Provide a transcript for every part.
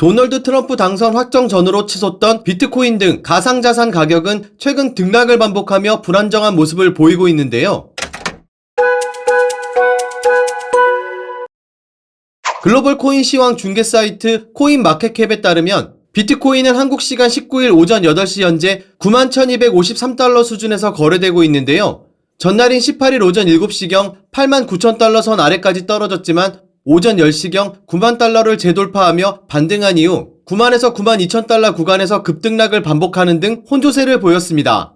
도널드 트럼프 당선 확정 전으로 치솟던 비트코인 등 가상자산 가격은 최근 등락을 반복하며 불안정한 모습을 보이고 있는데요. 글로벌 코인 시황 중개 사이트 코인 마켓캡에 따르면 비트코인은 한국 시간 19일 오전 8시 현재 91,253달러 수준에서 거래되고 있는데요. 전날인 18일 오전 7시경 89,000달러 선 아래까지 떨어졌지만 오전 10시경 9만 달러를 재돌파하며 반등한 이후 9만에서 9만 2천 달러 구간에서 급등락을 반복하는 등 혼조세를 보였습니다.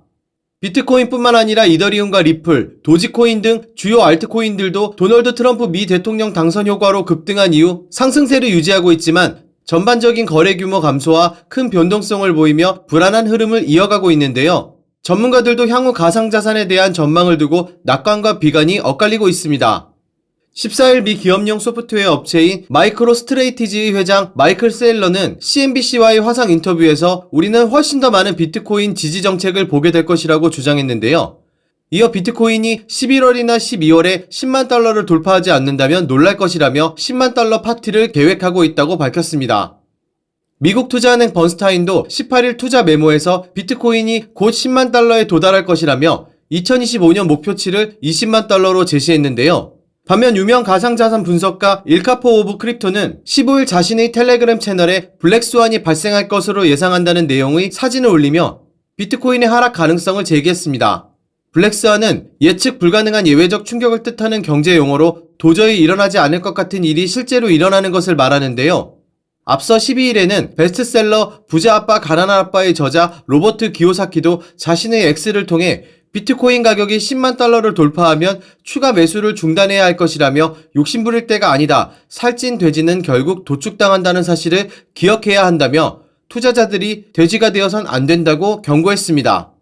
비트코인뿐만 아니라 이더리움과 리플, 도지코인 등 주요 알트코인들도 도널드 트럼프 미 대통령 당선 효과로 급등한 이후 상승세를 유지하고 있지만 전반적인 거래 규모 감소와 큰 변동성을 보이며 불안한 흐름을 이어가고 있는데요. 전문가들도 향후 가상자산에 대한 전망을 두고 낙관과 비관이 엇갈리고 있습니다. 14일 미 기업용 소프트웨어 업체인 마이크로 스트레이티지의 회장 마이클 세일러는 CNBC와의 화상 인터뷰에서 우리는 훨씬 더 많은 비트코인 지지 정책을 보게 될 것이라고 주장했는데요. 이어 비트코인이 11월이나 12월에 10만 달러를 돌파하지 않는다면 놀랄 것이라며 10만 달러 파티를 계획하고 있다고 밝혔습니다. 미국 투자은행 번스타인도 18일 투자 메모에서 비트코인이 곧 10만 달러에 도달할 것이라며 2025년 목표치를 20만 달러로 제시했는데요. 반면 유명 가상자산 분석가 일카포 오브 크립토는 15일 자신의 텔레그램 채널에 블랙스완이 발생할 것으로 예상한다는 내용의 사진을 올리며 비트코인의 하락 가능성을 제기했습니다. 블랙스완은 예측 불가능한 예외적 충격을 뜻하는 경제 용어로 도저히 일어나지 않을 것 같은 일이 실제로 일어나는 것을 말하는데요. 앞서 12일에는 베스트셀러 부자 아빠 가난한 아빠의 저자 로버트 기요사키도 자신의 X를 통해 비트코인 가격이 10만 달러를 돌파하면 추가 매수를 중단해야 할 것이라며 욕심부릴 때가 아니다. 살찐 돼지는 결국 도축당한다는 사실을 기억해야 한다며 투자자들이 돼지가 되어선 안 된다고 경고했습니다.